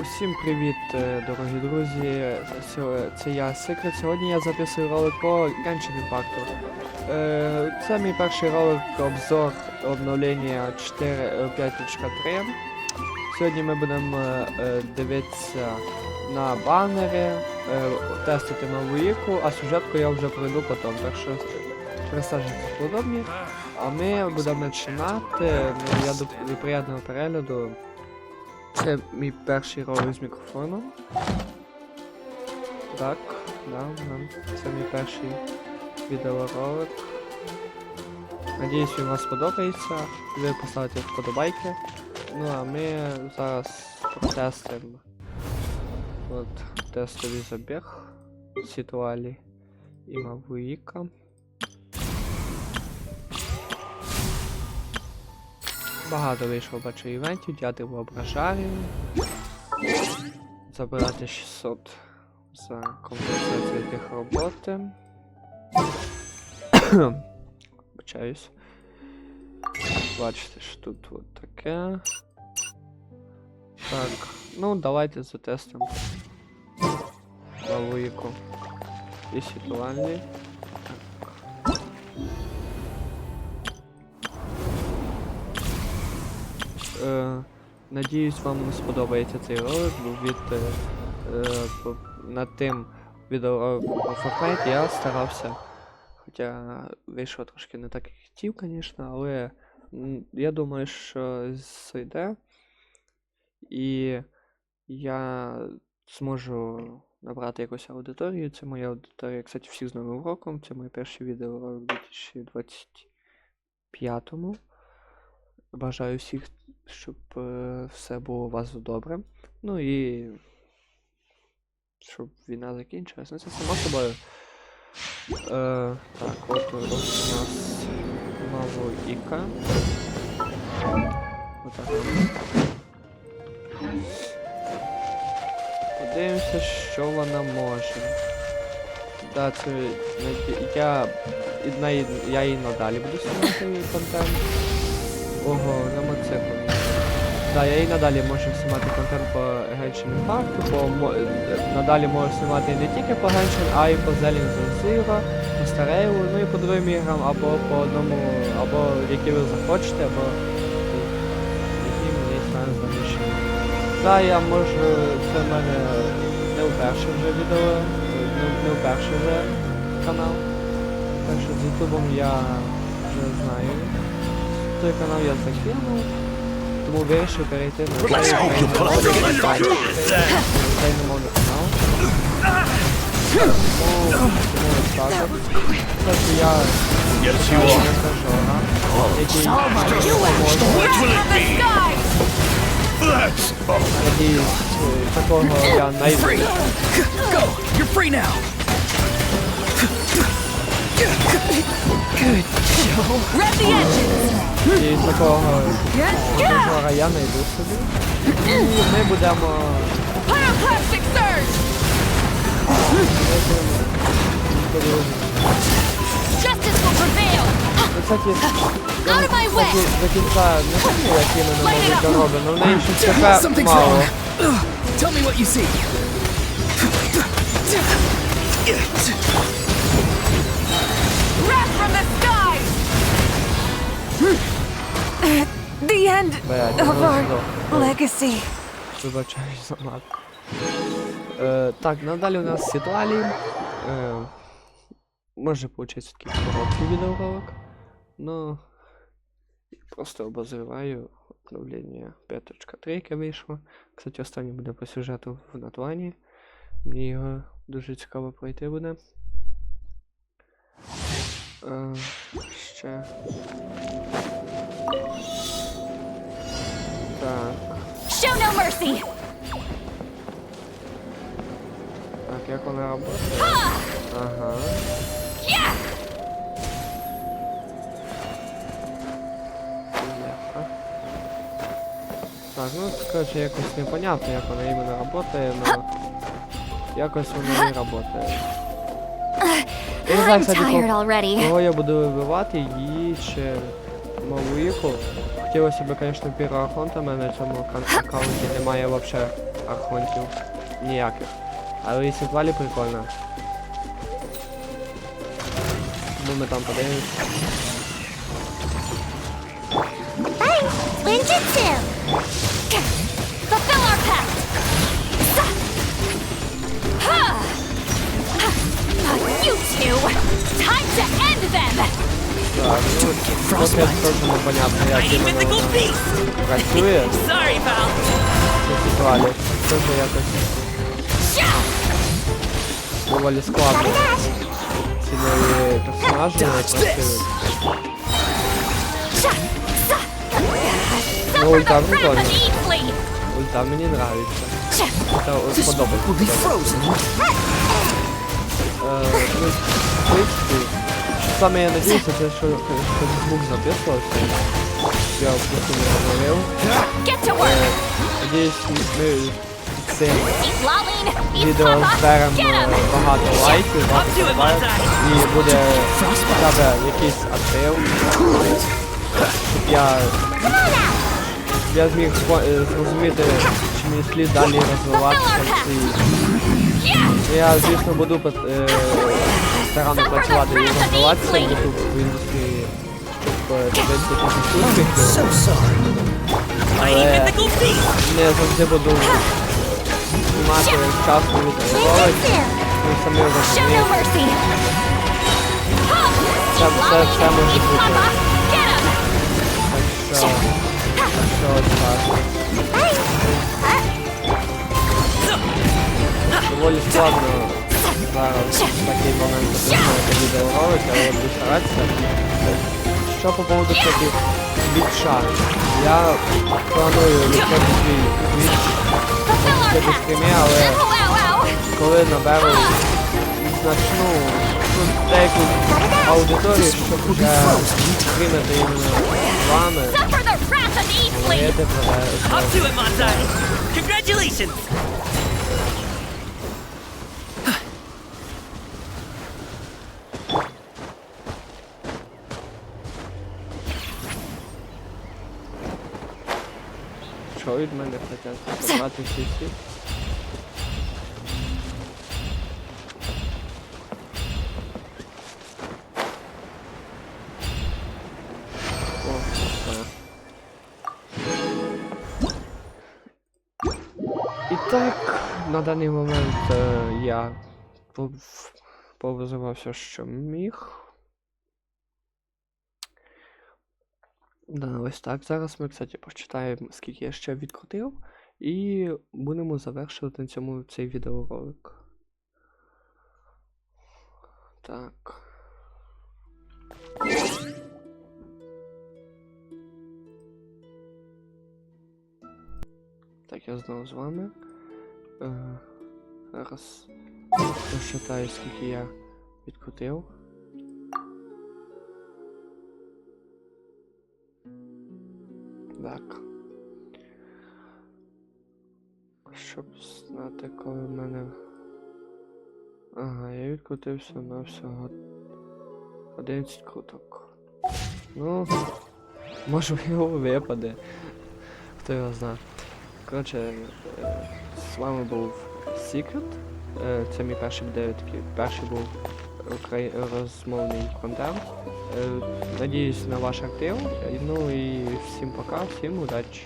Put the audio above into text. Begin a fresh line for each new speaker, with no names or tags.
Усім привіт, е, дорогі друзі. Це я Секрет. Сьогодні я записую ролик по Genshin Impact. Е, Це мій перший ролик обзор обновлення 4.5.3. Сьогодні ми будемо е, е, дивитися на банери, е, тестити нову іку, а сюжетку я вже пройду потім, так що пересаджуйтесь подобні. А ми будемо починати. Ну, Я до приємного перегляду. Це мій перший ролик з мікрофоном. Так, да, да. Це мій перший відеоролик. Надіюсь, він вам сподобається. Ви поставите вподобайки. Ну а ми зараз протестимо. От тестовий забіг Ситуалі і Мавуїка. Багато вийшло, бачу, івентів, дяти воображаю. Забирати 600 за компенсацію тих роботи. Бачаюсь. Бачите, що тут от таке. Так, ну давайте затестимо. Лавуїку. І ситуальний. Е, надіюсь, вам сподобається цей ролик, бо від е, е, над тим відео по Fortnite я старався. Хоча вийшло трошки не так, як хотів, звісно, але я думаю, що зайде. І я зможу набрати якусь аудиторію. Це моя аудиторія, кстати, всіх з Новим роком. Це моє перше відео у 2025-му. Бажаю всіх, щоб е, все було у вас добре. Ну і щоб війна закінчилась. Ну це само собою. Е, так, от у нас Маво Іка. Отак. от. Подивимося, що вона може. Да, це наді- я, я і надалі буду знімати контент. Ого, на моциклі. Да, я і надалі можу знімати контент по Genshin Impact, е, надалі можу знімати не тільки по Genshin, а й по Zelion Zero, по Старейлу, ну і по другим іграм, або по одному, або які ви захочете, або які мені стане заміщені. Да, я можу, це в мене не вперше вже відео, не, не вперше вже канал. Так що з Ютубом я вже знаю. Той канал я закинув, Dłubiejszy operator. Let's hope you pull up the fight. Dajmy mogę kanał.
Yes, you are. What
will it be? That's all.
Free. Go. You're free now. Good
Rev the engines!
Jest
około...
Około Rayana i dłuższy I my budemo...
Pyroclastic surge! Justice will prevail! Out of my way!
Takie, takie. Tell me what you see.
End of our legacy.
Вибачаюсь за мат. Е, так, надалі у нас Ситуалі. Е, може получиться такий короткий відеоролик. Ну. Просто обозриваю обновлення 5.3, яке вийшло. Кстати, останнє буде по сюжету в Натлані. Мені його дуже цікаво пройти буде. Е, ще. Так.
Show no mercy!
Так, як вона работає? Ага.
Yeah!
Так, ну короче, якось непонятно, як вона іменно работає, но якось вона і работає. Я не знаю, кстати, кого, кого я буду вибивати, її чи Малуїку. Хотілося б, звісно, піроахонта, в мене на цьому аккаунті немає вообще архонтів ніяких. Але і Сітвалі прикольно. Ну ми там подивимось.
You two! Time to end them!
Так, ну, поки теж непонятно, як
Mighty
іменно
mythical
воно
beast!
працює.
Sorry, pal.
Ці Сітвалі. Теж якось
Sha!
доволі складно. Ці нові персонажі працюють.
Sha! Sa!
Ну,
Suffer
ульта
the wrath
прикольно.
of Eatly!
Ульта мені нравиться.
Sha!
Це
This one will be
сподобається.
frozen.
Е, ну, в принципі, саме я надіюся, це що щоб звук записувався. Я просто не
work!
Надіюсь, ми цим відео зберемо багато лайків, багато
Mozart.
і буде в тебе якийсь актив, щоб я, щоб я зміг е, зрозуміти, чи мені слід далі розвиватися Я, звісно, буду е, старанно працювати і розвиватися в YouTube в індустрії, щоб
So sorry.
Mighty
Але не завжди буду знімати вчасно
Ninjutsu!
і самі
Show no
розумієте.
mercy!
Це все, все може бути. Так що, так що так. Доволі складно зараз в такий момент записувати відеоролик, але буду старатися. Що по поводу всяких твітча? Я планую виходити свій
our
Це стрімі, але коли наберу значну ну, деяку аудиторію, щоб вже стримати іменно з вами, говорити про!
Congratulations!
Що від мене хочуть забрати всі. І так, на даний момент е, я пов- повизивався, що міг. Да, ось так. Зараз ми, кстати, почитаємо, скільки я ще відкрутив, і будемо завершувати цьому цей відеоролик. Так. Так, я знову з вами. Е, зараз посчитаю, скільки я відкрутив. Так. Щоб знати, коли в мене. Ага, я відкрутився на всього 11 круток. Ну, можливо, випаде. Хто його знає. Коротше, е, з вами був Secret. Е, Це мій перший відео такий. Перший був. Розмовний контент. Е, Надіюсь на ваш актив. Ну і всім пока, всім удачі.